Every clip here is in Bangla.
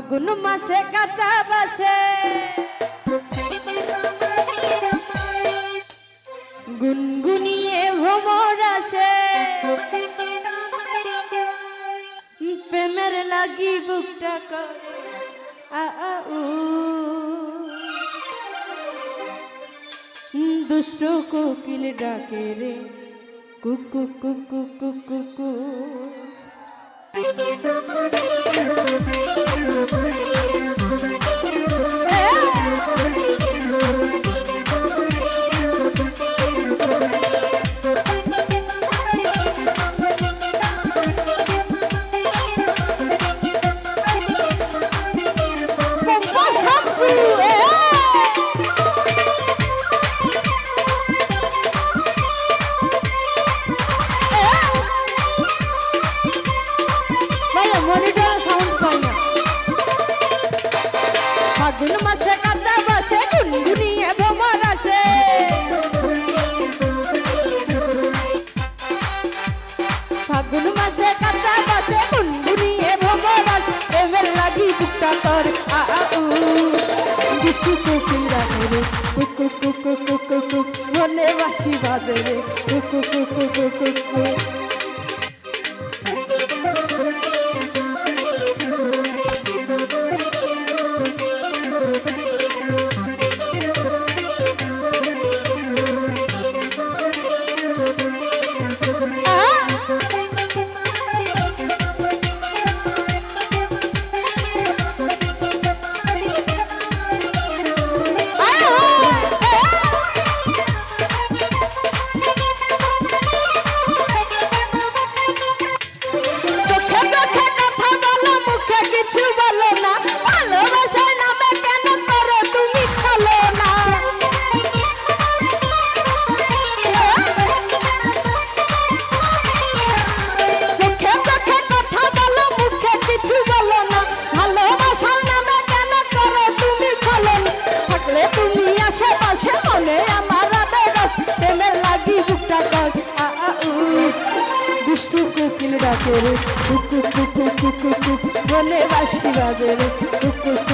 ফাগুন মাসে কাঁচা বাসে। গুনগুনিয়ে ভ্রমর আসে। প্রেমের লাগি বুকটা করে। দুষ্ট কোকিল ডাকে রে কুকু কুকু কুকু কুকু Thank you. কুকু পিড়া করে কুকু কুকু কুকু কুক মনে বাসি বাজে রে টুকু টুকু টুকু টুকু ঢোলে বাঁশি বাজে টুকু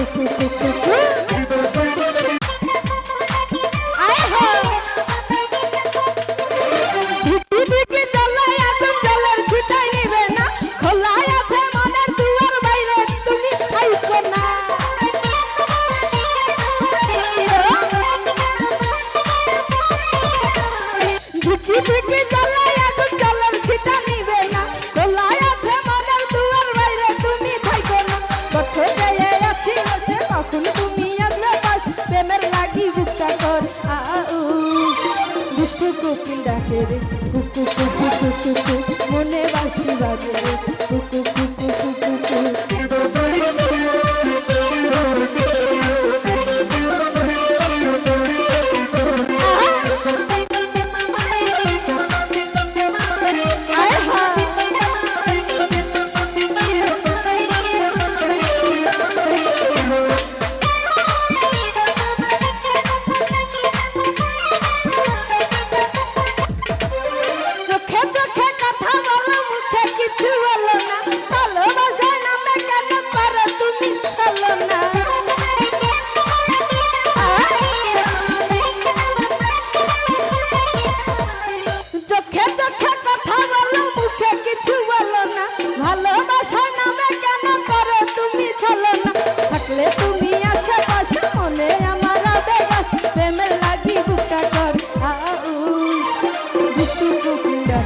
ডাকে রে। কুকু কুকু কুকু মনে বাসি বাজে রে।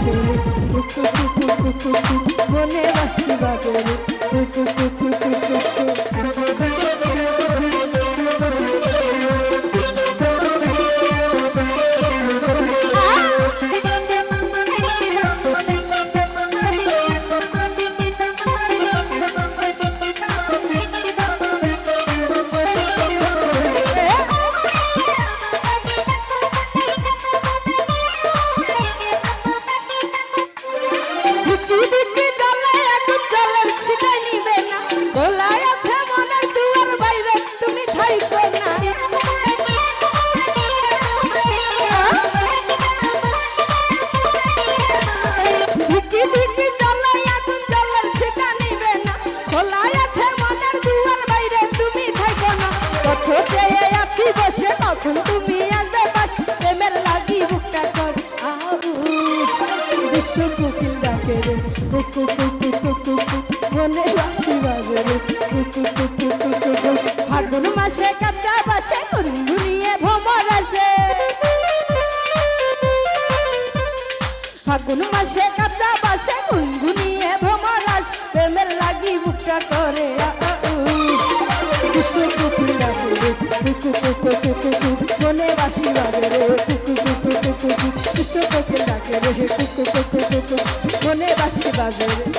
বাগরে মনে বাসি বাগরে কুকুকিল ডাকে রে কুকু কুকু কুকু মনে বাসি বাজে রে কুকু কুকু কুকু ফাগুন মাসে কাঁচা বাসে গুনগুনিয়ে ভ্রমর আসে। ফাগুন মাসে কাঁচা বাসে গুনগুনিয়ে ভ্রমর আসে। প্রেমের লাগি বুকটা করে কুকু